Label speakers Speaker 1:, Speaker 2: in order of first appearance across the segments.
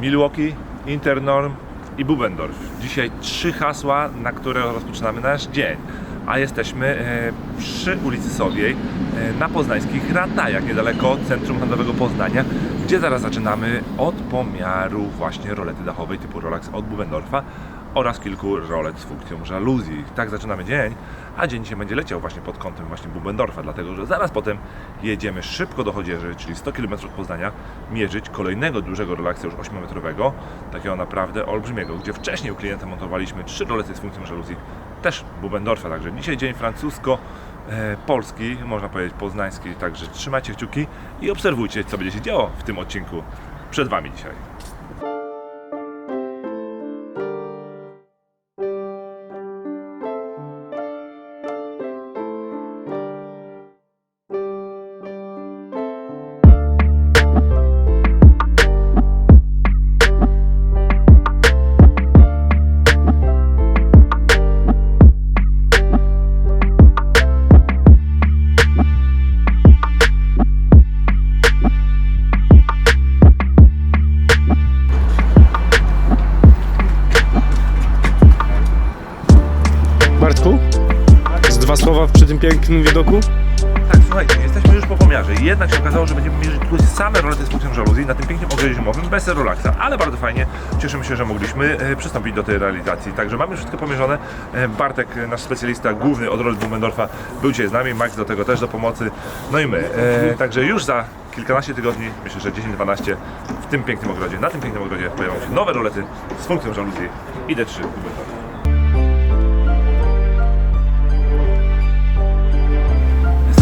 Speaker 1: Milwaukee, Internorm i Bubendorf. Dzisiaj trzy hasła, na które rozpoczynamy nasz dzień. A jesteśmy e, przy ulicy Sowiej e, na poznańskich Ratajach, niedaleko centrum handlowego Poznania, gdzie zaraz zaczynamy od pomiaru właśnie rolety dachowej typu Rolex od Bubendorfa oraz kilku rolet z funkcją żaluzji. Tak zaczynamy dzień, a dzień dzisiaj będzie leciał właśnie pod kątem właśnie Bubendorfa, dlatego że zaraz potem jedziemy szybko do Chodzieży, czyli 100 km od Poznania, mierzyć kolejnego dużego Rolexa już 8-metrowego, takiego naprawdę olbrzymiego, gdzie wcześniej u klienta montowaliśmy trzy rolety z funkcją żaluzji, też Bubendorfa, także dzisiaj dzień francusko-polski, można powiedzieć poznański, także trzymajcie kciuki i obserwujcie, co będzie się działo w tym odcinku przed Wami dzisiaj.
Speaker 2: Tym pięknym widoku?
Speaker 1: Tak, słuchajcie, jesteśmy już po pomiarze i jednak się okazało, że będziemy mierzyć tylko same rolety z funkcją żaluzji na tym pięknym ogrodzie zimowym bez Rolexa, ale bardzo fajnie, cieszymy się, że mogliśmy e, przystąpić do tej realizacji. Także mamy wszystko pomierzone. E, Bartek, e, nasz specjalista główny od rolet Bumendorfa był dzisiaj z nami, Max do tego też do pomocy, no i my. E, także już za kilkanaście tygodni, myślę, że 10-12 w tym pięknym ogrodzie, na tym pięknym ogrodzie pojawią się nowe rolety z funkcją żaluzji i D3 Bumendorfa.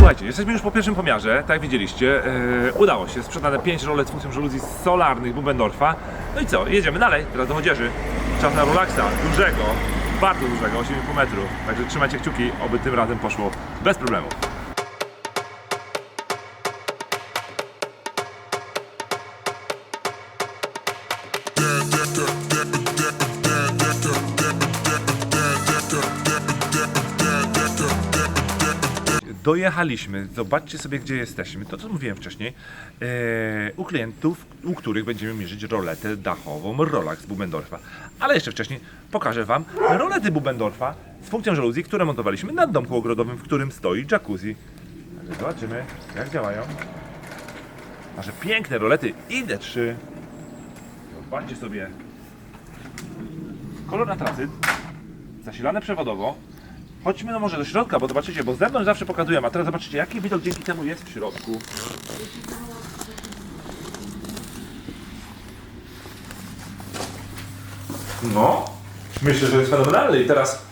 Speaker 1: Słuchajcie, jesteśmy już po pierwszym pomiarze, tak jak widzieliście, e, udało się, sprzedane 5 rolet z funkcją żaluzji solarnych Bubendorfa. No i co, jedziemy dalej, teraz do chodzieży. Czas na Rolexa, dużego, bardzo dużego, 8,5 metrów. Także trzymajcie kciuki, oby tym razem poszło bez problemu. Dojechaliśmy, zobaczcie sobie gdzie jesteśmy, to co mówiłem wcześniej, e, u klientów, u których będziemy mierzyć roletę dachową Rolex Bubendorfa. Ale jeszcze wcześniej pokażę Wam rolety Bubendorfa z funkcją żaluzji, które montowaliśmy nad domku ogrodowym, w którym stoi jacuzzi. Także zobaczymy jak działają. Nasze piękne rolety ID3. Zobaczcie sobie. Kolor antracyt, zasilane przewodowo, Chodźmy no może do środka, bo zobaczycie, bo z zewnątrz zawsze pokazuję, a teraz zobaczycie jaki widok dzięki temu jest w środku. No, myślę, że jest fenomenalny i teraz,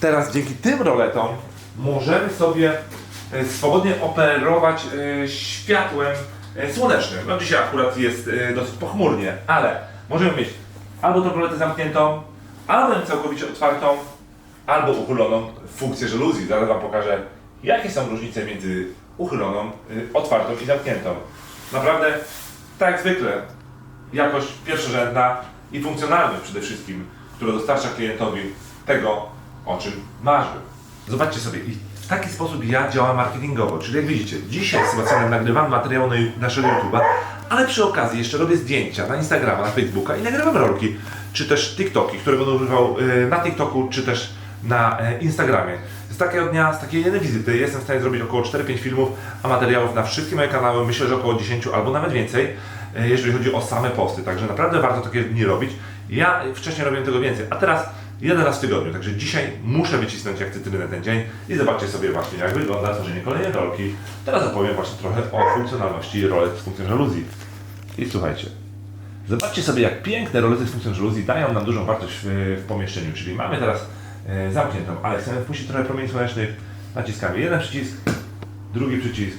Speaker 1: teraz dzięki tym roletom możemy sobie e, swobodnie operować e, światłem e, słonecznym. No dzisiaj akurat jest dosyć pochmurnie, ale możemy mieć albo tą roletę zamkniętą, albo całkowicie otwartą, albo uchyloną funkcję żaluzji. Zaraz Wam pokażę, jakie są różnice między uchyloną, y, otwartą i zamkniętą. Naprawdę, tak jak zwykle, jakość pierwszorzędna i funkcjonalność przede wszystkim, która dostarcza klientowi tego, o czym marzył. Zobaczcie sobie, w taki sposób ja działam marketingowo, czyli jak widzicie, dzisiaj z Sebastianem nagrywam materiał na naszego YouTube'a, ale przy okazji jeszcze robię zdjęcia na Instagrama, na Facebooka i nagrywam rolki, czy też TikToki, które będę używał y, na TikToku, czy też na e, Instagramie. Z takiego dnia, z takiej jednej wizyty jestem w stanie zrobić około 4-5 filmów, a materiałów na wszystkie moje kanały, myślę, że około 10 albo nawet więcej, e, jeżeli chodzi o same posty. Także naprawdę warto takie dni robić. Ja wcześniej robiłem tego więcej, a teraz jeden raz w tygodniu. Także dzisiaj muszę wycisnąć jak cytrynę ten dzień i zobaczcie sobie właśnie jak wygląda tworzenie kolejnej rolki. Teraz opowiem właśnie trochę o funkcjonalności rolet z funkcją żaluzji. I słuchajcie, Zobaczcie sobie, jak piękne rolety z funkcją żaluzji dają nam dużą wartość w, w pomieszczeniu. Czyli mamy teraz zamkniętą, ale chcemy wpuścić trochę promieni słonecznych. Naciskamy jeden przycisk, drugi przycisk.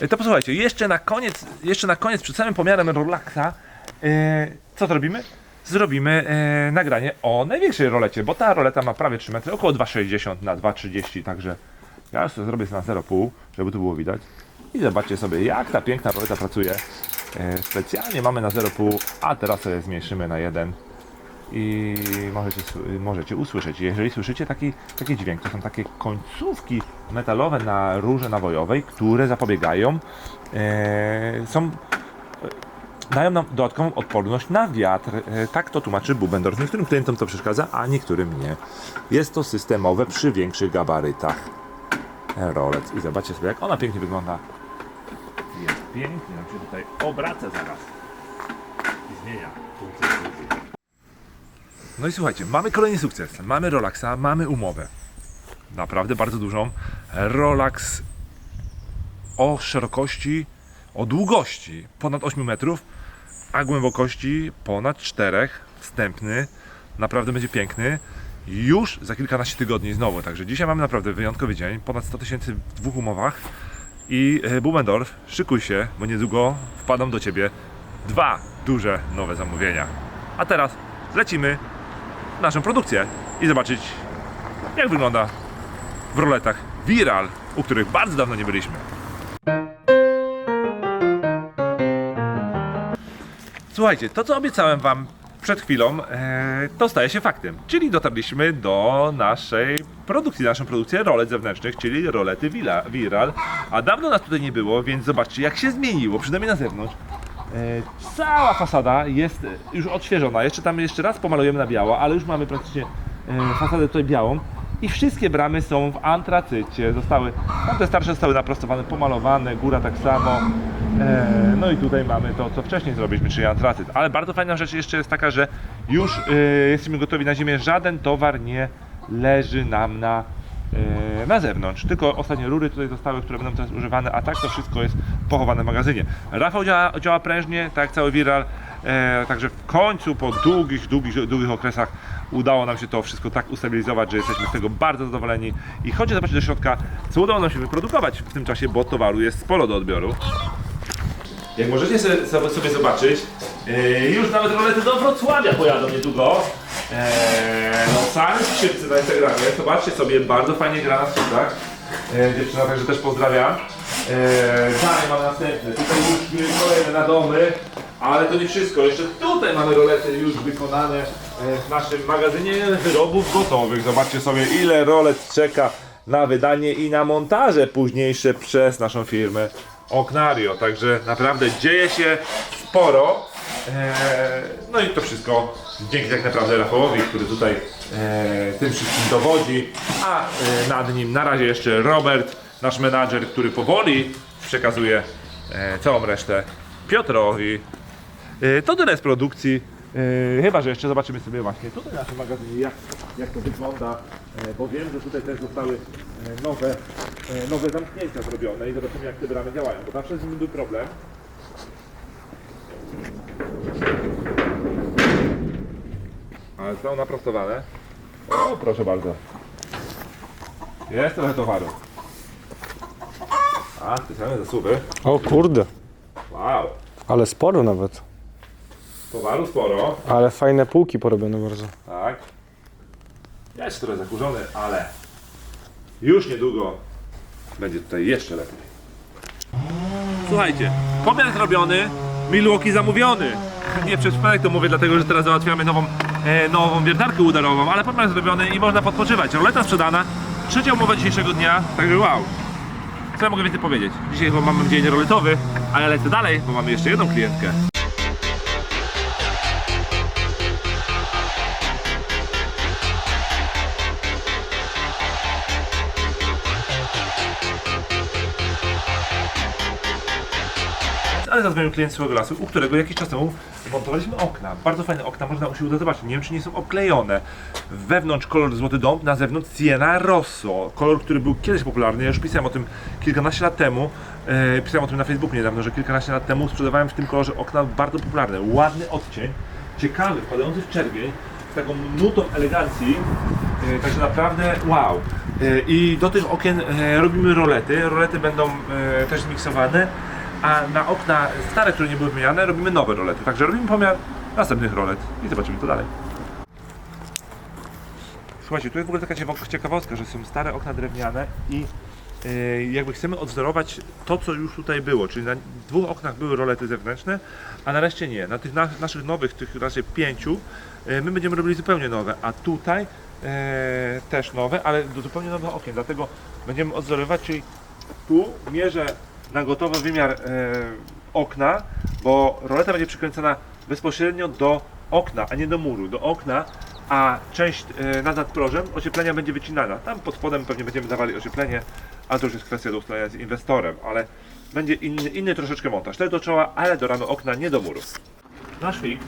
Speaker 1: E, To posłuchajcie, jeszcze na koniec, jeszcze na koniec przed samym pomiarem Rolexa, e, co? Zrobimy e, nagranie o największej rolecie, bo ta roleta ma prawie 3 metry, około 2,60 na 2,30, także ja to zrobię na 0,5, żeby to było widać. I zobaczcie sobie, jak ta piękna roleta pracuje E, specjalnie mamy na 0,5, a teraz sobie zmniejszymy na 1 i możecie, możecie usłyszeć. Jeżeli słyszycie taki, taki dźwięk, to są takie końcówki metalowe na rurze nawojowej, które zapobiegają, e, są dają nam dodatkową odporność na wiatr. E, Tak to tłumaczy Bubendorf. Niektórym klientom to przeszkadza, a niektórym nie. Jest to systemowe przy większych gabarytach. E, Rolec. I zobaczcie sobie, jak ona pięknie wygląda. Jest pięknie, nam się tutaj obraca zaraz. I zmienia funkcję. No i słuchajcie, mamy kolejny sukces. Mamy Rolexa, mamy umowę. Naprawdę bardzo dużą. Rolex o szerokości, o długości ponad 8 metrów, a głębokości ponad 4. Wstępny, naprawdę będzie piękny. Już za kilkanaście tygodni znowu. Także dzisiaj mamy naprawdę wyjątkowy dzień. Ponad 100 tysięcy w dwóch umowach. I e, Bubendorf, szykuj się, bo niedługo wpadą do ciebie dwa duże nowe zamówienia. A teraz lecimy w naszą produkcję i zobaczyć, jak wygląda w roletach Viral, u których bardzo dawno nie byliśmy. Słuchajcie, to co obiecałem Wam przed chwilą, e, to staje się faktem. Czyli dotarliśmy do naszej produkcji, naszą produkcję rolet zewnętrznych, czyli rolety Vila- Viral. A dawno nas tutaj nie było, więc zobaczcie jak się zmieniło, przynajmniej na zewnątrz. E, cała fasada jest już odświeżona. Jeszcze tam jeszcze raz pomalujemy na biało, ale już mamy praktycznie e, fasadę tutaj białą. I wszystkie bramy są w antracycie. Zostały, tamte starsze zostały naprostowane, pomalowane, góra tak samo. E, no i tutaj mamy to, co wcześniej zrobiliśmy, czyli antracyt. Ale bardzo fajna rzecz jeszcze jest taka, że już e, jesteśmy gotowi na ziemię. Żaden towar nie leży nam na, e, na zewnątrz. Tylko ostatnie rury tutaj zostały, które będą teraz używane, a tak to wszystko jest pochowane w magazynie. Rafał działa, działa prężnie, tak jak cały Viral. Także w końcu po długich, długich, długich okresach udało nam się to wszystko tak ustabilizować, że jesteśmy z tego bardzo zadowoleni i chodźcie zobaczyć do środka, co udało nam się wyprodukować w tym czasie, bo towaru jest sporo do odbioru. Jak możecie sobie, sobie- zobaczyć, e, już nawet rolety do Wrocławia pojadą niedługo. E, no same skrzypce na Instagramie, zobaczcie sobie, bardzo fajnie gra na skrzypcach. E, dziewczyna także też pozdrawiam. E, dalej mam następne, tutaj już kolejne na domy, ale to nie wszystko, jeszcze tutaj mamy rolety już wykonane e, w naszym magazynie wyrobów gotowych. Zobaczcie sobie ile rolet czeka na wydanie i na montaże późniejsze przez naszą firmę Oknario. Także naprawdę dzieje się sporo. Eee, no i to wszystko dzięki tak naprawdę Rafałowi, który tutaj e, tym wszystkim dowodzi. A e, nad nim na razie jeszcze Robert, nasz menadżer, który powoli przekazuje e, całą resztę Piotrowi. E, To tyle z produkcji. Chyba, że jeszcze zobaczymy sobie właśnie tutaj w naszym magazynie, jak, jak to wygląda, bo wiem, że tutaj też zostały nowe, nowe zamknięcia zrobione i zobaczymy, jak te bramy działają, bo zawsze z nimi był problem. Ale są naprostowane. O, proszę bardzo. Jest trochę towaru. A, te same zasuwy.
Speaker 2: O kurde,
Speaker 1: Wow.
Speaker 2: ale sporo nawet.
Speaker 1: Towaru sporo.
Speaker 2: Ale fajne półki porobione bardzo.
Speaker 1: Tak. Jest trochę zakurzony, ale już niedługo będzie tutaj jeszcze lepiej. Słuchajcie, pomiar zrobiony, Milwaukee zamówiony. Nie przez to mówię, dlatego że teraz załatwiamy nową, e, nową wiertarkę udarową, ale pomiar zrobiony i można podpoczywać. Roleta sprzedana, trzecia umowa dzisiejszego dnia, także wow. Co ja mogę więcej powiedzieć? Dzisiaj chyba mamy dzień roletowy, ale lecę dalej, bo mamy jeszcze jedną klientkę. Ale zadzwonił klient swojego lasu, u którego jakiś czas temu montowaliśmy okna. Bardzo fajne okna, można u siebie zobaczyć. Nie wiem, czy nie są oklejone. Wewnątrz kolor złoty dąb, na zewnątrz Siena Rosso. Kolor, który był kiedyś popularny. Ja już pisałem o tym kilkanaście lat temu. E, pisałem o tym na Facebooku niedawno, że kilkanaście lat temu sprzedawałem w tym kolorze okna bardzo popularne. Ładny odcień, ciekawy, wpadający w czerwień, z taką nutą elegancji. E, Także naprawdę wow. E, I do tych okien e, robimy rolety. Rolety będą e, też zmiksowane a na okna stare, które nie były wymieniane, robimy nowe rolety. Także robimy pomiar następnych rolet i zobaczymy to dalej. Słuchajcie, tu jest w ogóle taka ciekawo- ciekawostka, że są stare okna drewniane i e, jakby chcemy odzorować to, co już tutaj było, czyli na dwóch oknach były rolety zewnętrzne, a na reszcie nie. Na tych na, naszych nowych, tych raczej pięciu, e, my będziemy robili zupełnie nowe, a tutaj e, też nowe, ale do zupełnie nowych okien, dlatego będziemy odzorować, czyli tu mierzę na gotowy wymiar e, okna, bo roleta będzie przykręcona bezpośrednio do okna, a nie do muru, do okna, a część e, nad nadprożem ocieplenia będzie wycinana. Tam pod spodem pewnie będziemy dawali ocieplenie, ale to już jest kwestia do ustalenia z inwestorem, ale będzie inny, inny troszeczkę montaż. Też do czoła, ale do ramy okna, nie do muru. Nasz fig.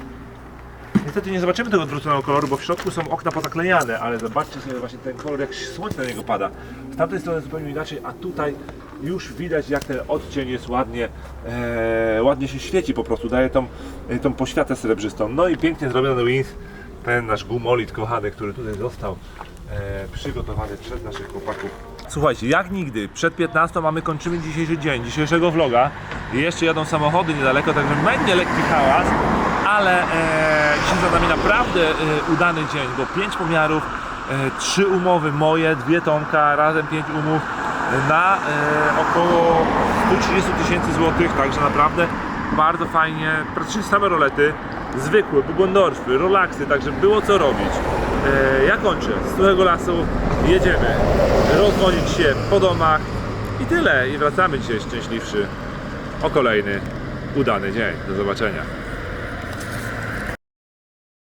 Speaker 1: Niestety nie zobaczymy tego odwróconego koloru, bo w środku są okna pozaklejane, ale zobaczcie sobie właśnie ten kolor, jak słońce na niego pada. Z tamtej strony zupełnie inaczej, a tutaj już widać, jak ten odcień jest ładnie, e, ładnie się świeci po prostu, daje tą, e, tą poświatę srebrzystą. No i pięknie zrobiony wins, ten nasz gumolit kochany, który tutaj został e, przygotowany przez naszych chłopaków. Słuchajcie, jak nigdy, przed 15 mamy kończymy dzisiejszy dzień, dzisiejszego vloga. Jeszcze jadą samochody niedaleko, także będzie lekki hałas, ale e, dzisiaj za nami naprawdę e, udany dzień, bo 5 pomiarów, e, 3 umowy moje, dwie Tomka, razem 5 umów e, na około 130 tysięcy złotych, także naprawdę bardzo fajnie, praktycznie same rolety, zwykłe, Bubendorfy, Rolaksy, także było co robić. Ja kończę, z Suchego Lasu jedziemy rozwodzić się po domach i tyle. I wracamy dzisiaj szczęśliwszy o kolejny udany dzień. Do zobaczenia.